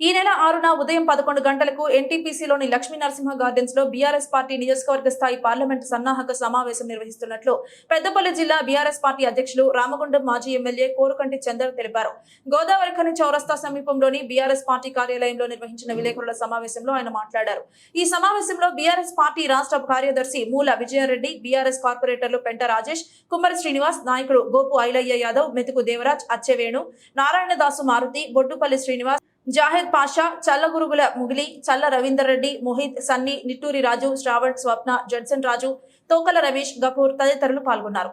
ఈ నెల ఆరున ఉదయం పదకొండు గంటలకు ఎన్టీపీసీలోని లక్ష్మీ నరసింహ గార్డెన్స్లో బీఆర్ఎస్ పార్టీ నియోజకవర్గ స్థాయి పార్లమెంటు సన్నాహక సమావేశం నిర్వహిస్తున్నట్లు పెద్దపల్లి జిల్లా బీఆర్ఎస్ పార్టీ అధ్యక్షులు రామగుండం మాజీ ఎమ్మెల్యే కోరుకంటి చందర్ తెలిపారు. గోదావరిఖని చౌరస్తా సమీపంలోని బీఆర్ఎస్ పార్టీ కార్యాలయంలో నిర్వహించిన విలేకరుల సమావేశంలో ఆయన మాట్లాడారు. ఈ సమావేశంలో బీఆర్ఎస్ పార్టీ రాష్ట్ర కార్యదర్శి మూల విజయారెడ్డి బీఆర్ఎస్ కార్పొరేటర్లు పెంట రాజేష్ కుమ్మరి శ్రీనివాస్ నాయకుడు గోపు ఐలయ్య యాదవ్ మెతుకు దేవరాజ్ అచ్చెవేణు నారాయణదాసు మారుతి బొడ్డుపల్లి శ్రీనివాస్ జాహెద్ పాషా చల్లగురుగుల ముగిలి చల్ల రవీందర్ రెడ్డి మోహిత్ సన్నీ నిట్టూరి రాజు శ్రావణ్ స్వప్న జడ్సన్ రాజు తోకల రమేష్ గపూర్ తదితరులు పాల్గొన్నారు.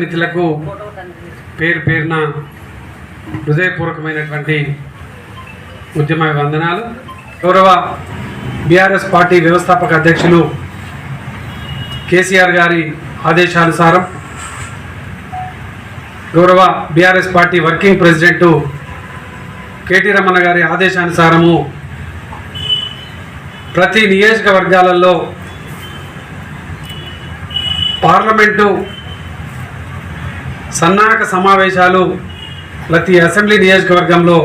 మిత్రులకు పేరు పేరున హృదయపూర్వకమైనటువంటి ఉద్యమ వందనాలు. గౌరవ బీఆర్ఎస్ పార్టీ వ్యవస్థాపక అధ్యక్షులు కేసీఆర్ గారి ఆదేశానుసారం గౌరవ BRS party working president KT Ramana గారి ఆదేశానుసారము ప్రతి నియోజకవర్గాలలో పార్లమెంటు సన్నాహక సమావేశాలు ప్రతి అసెంబ్లీ నియోజకవర్గంలో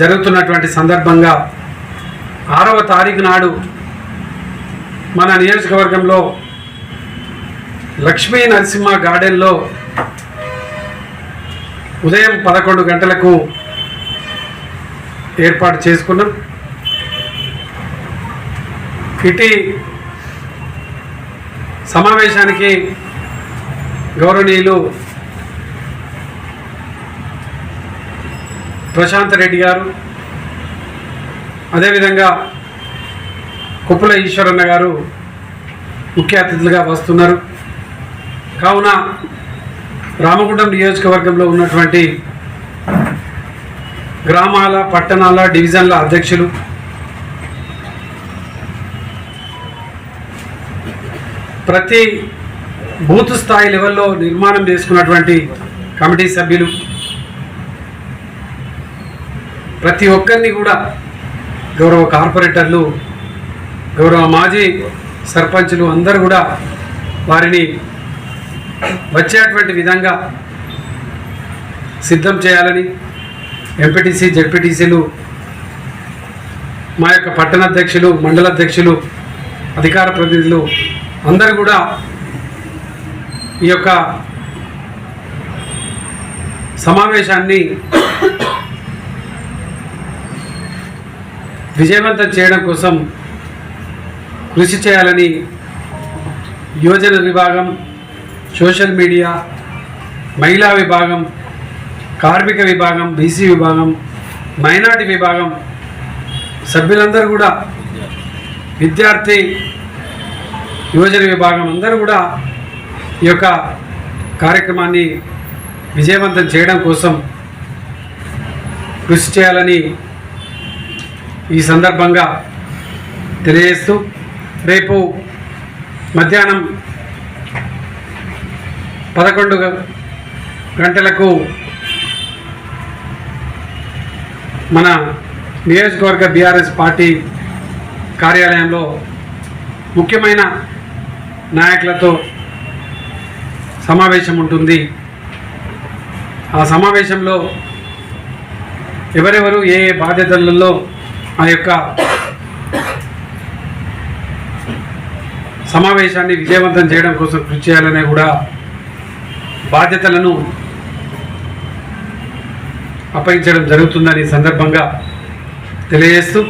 జరుగుతున్నటువంటి సందర్భంగా ఆరవ తారీఖు నాడు మన నియోజకవర్గంలో లక్ష్మీ నరసింహ గార్డెన్లో ఉదయం పదకొండు గంటలకు ఏర్పాటు చేసుకున్నాం. ఇటీ సమావేశానికి గౌరవనీయులు ప్రశాంత్ రెడ్డి గారు అదేవిధంగా కుప్పల ఈశ్వరన్న గారు ముఖ్య అతిథులుగా వస్తున్నారు. కావున రామగుండం నియోజకవర్గంలో ఉన్నటువంటి గ్రామాల పట్టణాల డివిజన్ల అధ్యక్షులు ప్రతి బూత్ స్థాయి లెవెల్లో నిర్మాణం చేసుకున్నటువంటి కమిటీ సభ్యులు ప్రతి ఒక్కరిని కూడా గౌరవ కార్పొరేటర్లు గౌరవ మాజీ సర్పంచులు అందరూ కూడా వారిని వచ్చేటువంటి విధంగా సిద్ధం చేయాలని ఎంపీటీసీ జెడ్పీటీసీలు మా యొక్క పట్టణ అధ్యక్షులు అధికార ప్రతినిధులు అందరు కూడా ఈ యొక్క సమావేశాన్ని విజయవంతం చేయడం కోసం కృషి చేయాలని యువజన విభాగం సోషల్ మీడియా మహిళా విభాగం కార్మిక విభాగం బీసీ విభాగం మైనార్టీ విభాగం సభ్యులందరూ కూడా విద్యార్థి యువజన విభాగం అందరూ కూడా ఈ యొక్క కార్యక్రమాన్ని విజయవంతం చేయడం కోసం కృషి చేయాలని ఈ సందర్భంగా తెలియజేస్తూ రేపు మధ్యాహ్నం పదకొండు గంటలకు మన నియోజకవర్గ బీఆర్ఎస్ పార్టీ కార్యాలయంలో ముఖ్యమైన నాయకులతో సమావేశం ఉంటుంది. ఆ సమావేశంలో ఎవరెవరు ఏ ఏ బాధ్యతలలో ఆ యొక్క సమావేశాన్ని విజయవంతం చేయడం కోసం కృషి చేయాలనే కూడా బాధ్యతలను అప్పగించడం జరుగుతుందని సందర్భంగా తెలియజేస్తూ